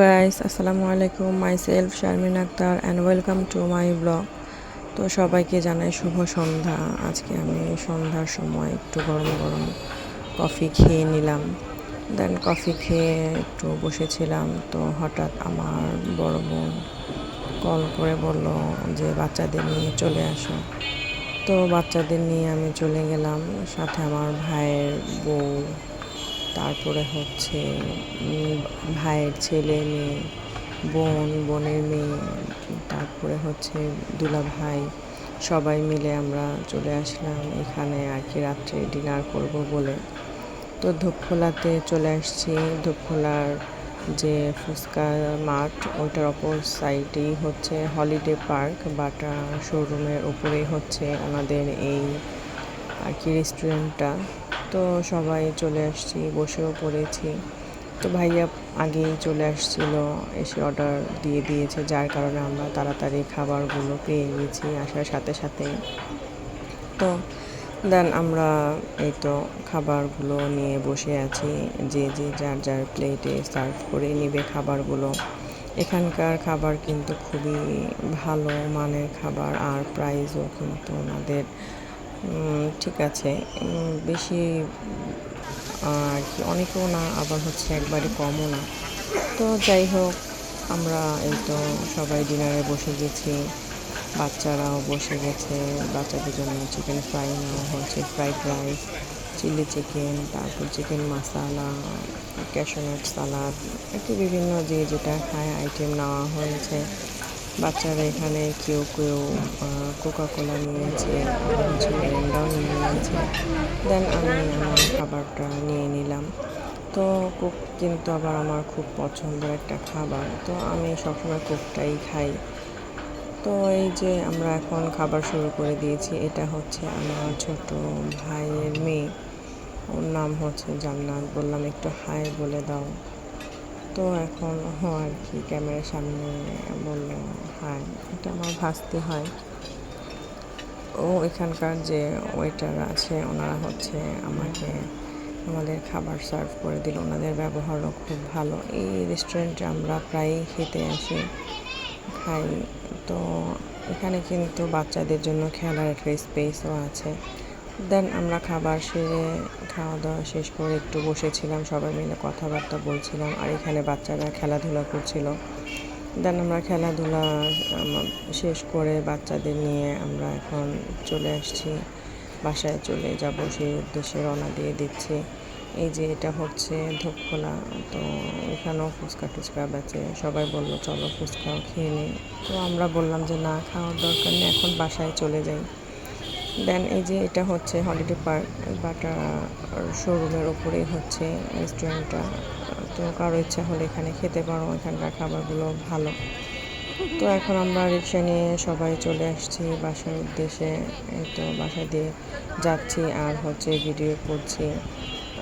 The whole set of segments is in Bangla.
গাইস আসসালামু আলাইকুম my self Sharmin Akter and welcome to my blog তো সবাইকে জানাই শুভ সন্ধ্যা। আজকে আমি সন্ধ্যার সময় একটু গরম গরম কফি খেয়ে নিলাম। দেন কফি খেয়ে একটু বসেছিলাম। তো হঠাৎ আমার বড় বোন কল করে বলল যে, বাচ্চাদের নিয়ে চলে আসো। তো বাচ্চাদের নিয়ে আমি চলে গেলাম। সাথে আমার ভাইয়ের বউ তারপরে হচ্ছে ভাইয়ের ছেলে, মেয়ে, বোন, বোনের মেয়ে, তারপরে হচ্ছে দুলা ভাই, সবাই মিলে আমরা চলে আসলাম। এখানে আর কি রাত্রে ডিনার করব বলে। তো ধূপখোলাতে চলে আসছি। ধূপখোলার যে ফুচকা মাঠ ওইটার অপর সাইডেই হচ্ছে হলিডে পার্ক, বাটা শোরুমের ওপরেই হচ্ছে ওনাদের এই আর কি রেস্টুরেন্টটা তো সবাই চলে আসছি, বসেও পড়েছি। তো ভাইয়া আগেই চলে আসছিল, এসে অর্ডার দিয়ে দিয়েছে, যার কারণে আমরা তাড়াতাড়ি খাবারগুলো পেয়ে গেছি আসার সাথে সাথে। তো দেন আমরা এই তো খাবারগুলো নিয়ে বসে আছি, যে যে যার যার প্লেটে সার্ভ করে নেবে খাবারগুলো। এখানকার খাবার কিন্তু খুবই ভালো মানের খাবার, আর প্রাইসও কিন্তু ওনাদের ঠিক আছে। বেশি, আর কি, অনেকেও না, আবার হচ্ছে একবারে কমও না। তো যাই হোক, আমরা এই তো সবাই ডিনারে বসে গেছি। বাচ্চারাও বসে গেছে, বাচ্চাদের জন্য চিকেন ফ্রাই নেওয়া হচ্ছে ফ্রাইড রাইস চিলি চিকেন তারপর chicken masala cashew nut salad একটু বিভিন্ন যে যেটা খায় আইটেম নেওয়া হয়েছে। বাচ্চারা এখানে কেউ কেউ কোকা কোলা নিয়েছে মেরেন্ডাও নিয়ে নিয়েছে দেন আমি আমার খাবারটা নিয়ে নিলাম। তো কুক কিন্তু আবার আমার খুব পছন্দের একটা খাবার। তো আমি সবসময় কুকটাই খাই। তো এই যে আমরা এখন খাবার শুরু করে দিয়েছি, এটা হচ্ছে আমার ছোট ভাইয়ের মেয়ে। ওর নাম হচ্ছে জান্নাত। বললাম একটু হাই বলে দাও। তো এখন ও আর কি, ক্যামেরার সামনে বললে হাই এটা আমার ভাসতে হয়। ও এখানকার যে ওয়েটার আছে, ওনারা হচ্ছে আমাকে আমাদের খাবার সার্ভ করে দিল। ওনাদের ব্যবহারও খুব ভালো। এই রেস্টুরেন্টে আমরা প্রায়ই খেতে আসি, খাই। তো এখানে কিন্তু বাচ্চাদের জন্য খেলার একটা স্পেসও আছে। দেন আমরা খাবার সেরে খাওয়া দাওয়া শেষ করে একটু বসেছিলাম, সবাই মিলে কথাবার্তা বলছিলাম, আর এখানে বাচ্চারা খেলাধুলা করছিল। দেন আমরা খেলাধুলা শেষ করে বাচ্চাদের নিয়ে আমরা এখন চলে আসছি। বাসায় চলে যাব, সেই উদ্দেশ্যে রওনা দিয়ে দিচ্ছি। এই যে এটা হচ্ছে ধূপখোলা, তো এখানেও ফুচকা টুচকা বেচে। সবাই বলল, চলো ফুচকাও খেয়ে নিই তো আমরা বললাম যে, না, খাওয়ার দরকার নেই, এখন বাসায় চলে যাই। দেন এই যে এটা হচ্ছে হলিডে পার্ক বাটা শোরুমের ওপরেই হচ্ছে রেস্টুরেন্টটা তো কারও ইচ্ছা হলে এখানে খেতে পারো, এখানকার খাবারগুলো ভালো। তো এখন আমরা রিক্সা নিয়ে সবাই চলে আসছি বাসার উদ্দেশ্যে। তো বাসা দিয়ে যাচ্ছি আর হচ্ছে ভিডিও করছি।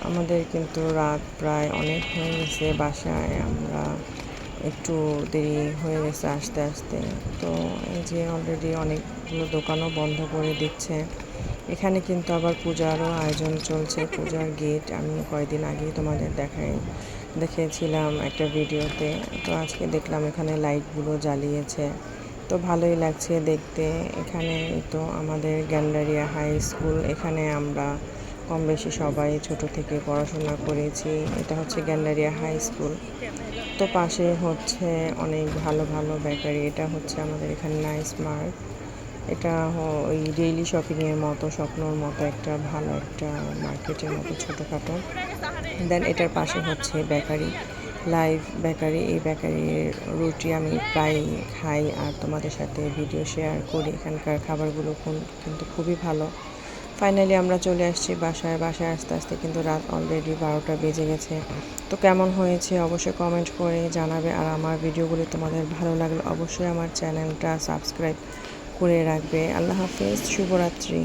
আমাদের কিন্তু রাত প্রায় অনেক হয়ে গেছে বাসায়। আমরা একটু দেরি হয়ে গেছে আসতে আসতে। তো এই যে অলরেডি অনেকগুলো দোকানও বন্ধ করে দিচ্ছে। এখানে কিন্তু আবার পূজারও আয়োজন চলছে, পূজার গেট আমি কয়েকদিন আগেই তোমাদের দেখাই দেখেছিলাম একটা ভিডিওতে। তো আজকে দেখলাম এখানে লাইটগুলো জ্বালিয়েছে। তো ভালোই লাগছে দেখতে। এখানে তো আমাদের গ্যান্ডারিয়া হাই স্কুল এখানে আমরা কম বেশি সবাই ছোট থেকে পড়াশোনা করেছি। এটা হচ্ছে গ্যান্ডারিয়া হাই স্কুল। তো পাশে হচ্ছে অনেক ভালো ভালো বেকারি। এটা হচ্ছে আমাদের এখানে নাইস মার্ক এটা ওই ডেইলি শপিংয়ের মতো, স্বপ্নর মতো একটা ভালো একটা মার্কেটের মতো ছোটোখাটো। দেন এটার পাশে হচ্ছে বেকারি, লাইভ বেকারি। এই বেকারির রুটি আমি প্রায় খাই আর তোমাদের সাথে ভিডিও শেয়ার করি। এখানকার খাবারগুলো খুব- কিন্তু খুবই ভালো। ফাইনালি আমরা চলে আসছি বাসায়। বাসায় আস্তে আস্তে কিন্তু রাত অলরেডি বারোটা বেজে গেছে। তো কেমন হয়েছে অবশ্যই কমেন্ট করে জানাবে। আর আমার ভিডিওগুলি তোমাদের ভালো লাগলে অবশ্যই আমার চ্যানেলটা সাবস্ক্রাইব করে রাখবে। আল্লাহ হাফিজ, শুভরাত্রি।